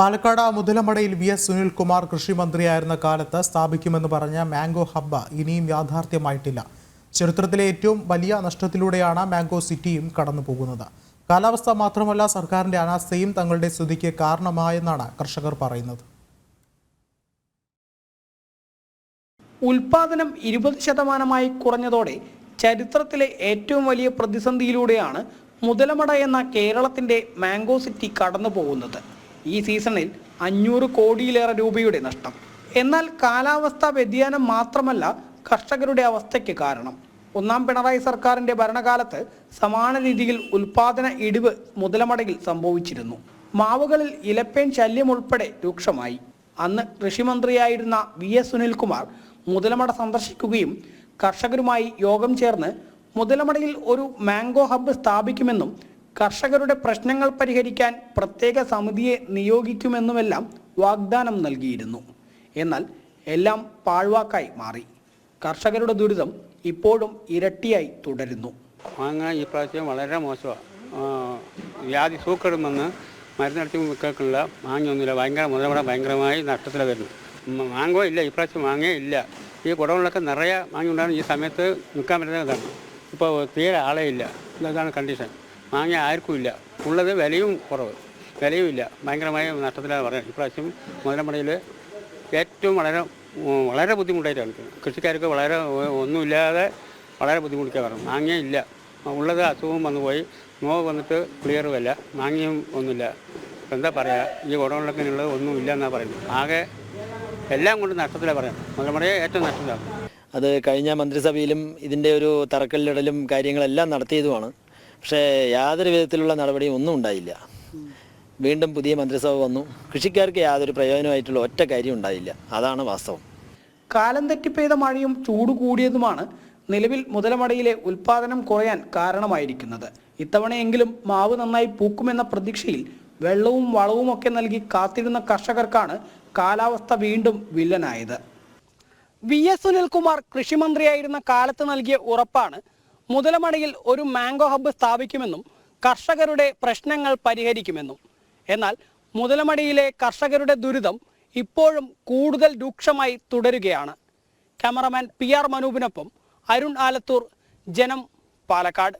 പാലക്കാട് മുതലമടയിൽ V S Sunilkumar കൃഷിമന്ത്രിയായിരുന്ന കാലത്ത് സ്ഥാപിക്കുമെന്ന് പറഞ്ഞ മാംഗോ ഹബ്ബ ഇനിയും യാഥാർത്ഥ്യമായിട്ടില്ല. ചരിത്രത്തിലെ ഏറ്റവും വലിയ നഷ്ടത്തിലൂടെയാണ് മാംഗോ സിറ്റിയും കടന്നു പോകുന്നത് കാലാവസ്ഥ മാത്രമല്ല സർക്കാരിന്റെ അനാസ്ഥയും തങ്ങളുടെ സ്ഥിതിക്ക് കാരണമായെന്നാണ് കർഷകർ പറയുന്നത്. ഉൽപാദനം ഇരുപത് ശതമാനമായി കുറഞ്ഞതോടെ ചരിത്രത്തിലെ ഏറ്റവും വലിയ പ്രതിസന്ധിയിലൂടെയാണ് മുതലമട എന്ന കേരളത്തിന്റെ മാംഗോ സിറ്റി കടന്നു പോകുന്നത് ഈ സീസണിൽ അഞ്ഞൂറ് കോടിയിലേറെ രൂപയുടെ നഷ്ടം. എന്നാൽ കാലാവസ്ഥാ വ്യതിയാനം മാത്രമല്ല കർഷകരുടെ അവസ്ഥയ്ക്ക് കാരണം. ഒന്നാം പിണറായി സർക്കാരിന്റെ ഭരണകാലത്ത് സമാന രീതിയിൽ ഉൽപാദന ഇടിവ് മുതലമടയിൽ സംഭവിച്ചിരുന്നു. മാവുകളിൽ ഇലപ്പേൻ ശല്യം ഉൾപ്പെടെ രൂക്ഷമായി. അന്ന് കൃഷിമന്ത്രിയായിരുന്ന വി എസ് സുനിൽകുമാർ മുതലമട സന്ദർശിക്കുകയും കർഷകരുമായി യോഗം ചേർന്ന് മുതലമടയിൽ ഒരു മാംഗോ ഹബ്ബ് സ്ഥാപിക്കുമെന്നും കർഷകരുടെ പ്രശ്നങ്ങൾ പരിഹരിക്കാൻ പ്രത്യേക സമിതിയെ നിയോഗിക്കുമെന്നുമെല്ലാം വാഗ്ദാനം നൽകിയിരുന്നു. എന്നാൽ എല്ലാം പാഴ്വാക്കായി മാറി. കർഷകരുടെ ദുരിതം ഇപ്പോഴും ഇരട്ടിയായി തുടരുന്നു. മാങ്ങ ഈ പ്രാവശ്യം വളരെ മോശമാണ് വ്യാധി സൂക്കടും വന്ന് മരുന്നടിച്ച് കേൾക്കില്ല മാങ്ങയൊന്നുമില്ല. ഭയങ്കര മുതലവിടെ ഭയങ്കരമായി നഷ്ടത്തിൽ വരുന്നു മാങ്ങോ ഇല്ല. ഈ പ്രാവശ്യം മാങ്ങേ ഇല്ല. ഈ കുടങ്ങളിലൊക്കെ നിറയെ മാങ്ങ ഉണ്ടാകുന്ന ഈ സമയത്ത് നിൽക്കാൻ പറ്റുന്ന ഇതാണ്. ഇപ്പോൾ തീരെ ആളേ ഇല്ല. ഇതാണ് കണ്ടീഷൻ. മാങ്ങ ആർക്കും ഇല്ല. ഉള്ളത് വിലയും കുറവ്. വിലയും ഇല്ല. ഭയങ്കരമായ നഷ്ടത്തിലാണ് പറയുന്നത്. ഇപ്രാവശ്യം മുതലമടയിൽ ഏറ്റവും വളരെ വളരെ ബുദ്ധിമുട്ടായിട്ടാണ്. കൃഷിക്കാർക്ക് വളരെ ഒന്നുമില്ലാതെ വളരെ ബുദ്ധിമുട്ടിക്കാൻ പറഞ്ഞു മാങ്ങ ഇല്ല. ഉള്ളത് വന്നു പോയി. നോവ് വന്നിട്ട് ക്ലിയറും അല്ല. മാങ്ങയും ഒന്നുമില്ല. എന്താ പറയുക ഈ ഉള്ളത് ഒന്നും ഇല്ല എന്നാണ് പറയുന്നത്. ആകെ എല്ലാം കൊണ്ട് നഷ്ടത്തിലാണ് പറയുന്നത്. മുതലമടയെ ഏറ്റവും നഷ്ടത്തിലാണ് അത് കഴിഞ്ഞ മന്ത്രിസഭയിലും ഇതിന്റെ ഒരു തറക്കല്ലിടലും കാര്യങ്ങളെല്ലാം നടത്തിയതുമാണ്. പക്ഷേ യാതൊരു വിധത്തിലുള്ള നടപടിയും ഒന്നും ഉണ്ടായില്ല. വീണ്ടും പുതിയ മന്ത്രിസഭ വന്നു. കൃഷിക്കാർക്ക് യാതൊരു പ്രയോജനമായിട്ടുള്ള ഒറ്റ കാര്യം ഉണ്ടായില്ല. അതാണ് വാസ്തവം. കാലം തെറ്റി പെയ്ത മഴയും ചൂട് കൂടിയതുമാണ് നിലവിൽ മുതലമടയിലെ ഉൽപാദനം കുറയാൻ കാരണമായിരിക്കുന്നത്. ഇത്തവണയെങ്കിലും മാവ് നന്നായി പൂക്കുമെന്ന പ്രതീക്ഷയിൽ വെള്ളവും വളവും ഒക്കെ നൽകി കാത്തിരുന്ന കർഷകർക്കാണ് കാലാവസ്ഥ വീണ്ടും വില്ലനായത്. വി എസ് സുനിൽകുമാർ കൃഷിമന്ത്രിയായിരുന്ന കാലത്ത് നൽകിയ ഉറപ്പാണ് മുതലമടയിൽ ഒരു മാംഗോ ഹബ്ബ് സ്ഥാപിക്കുമെന്നും കർഷകരുടെ പ്രശ്നങ്ങൾ പരിഹരിക്കുമെന്നും. എന്നാൽ മുതലമടിയിലെ കർഷകരുടെ ദുരിതം ഇപ്പോഴും കൂടുതൽ രൂക്ഷമായി തുടരുകയാണ്. ക്യാമറമാൻ പി ആർ മനൂപിനൊപ്പം അരുൺ ആലത്തൂർ ജനം പാലക്കാട്.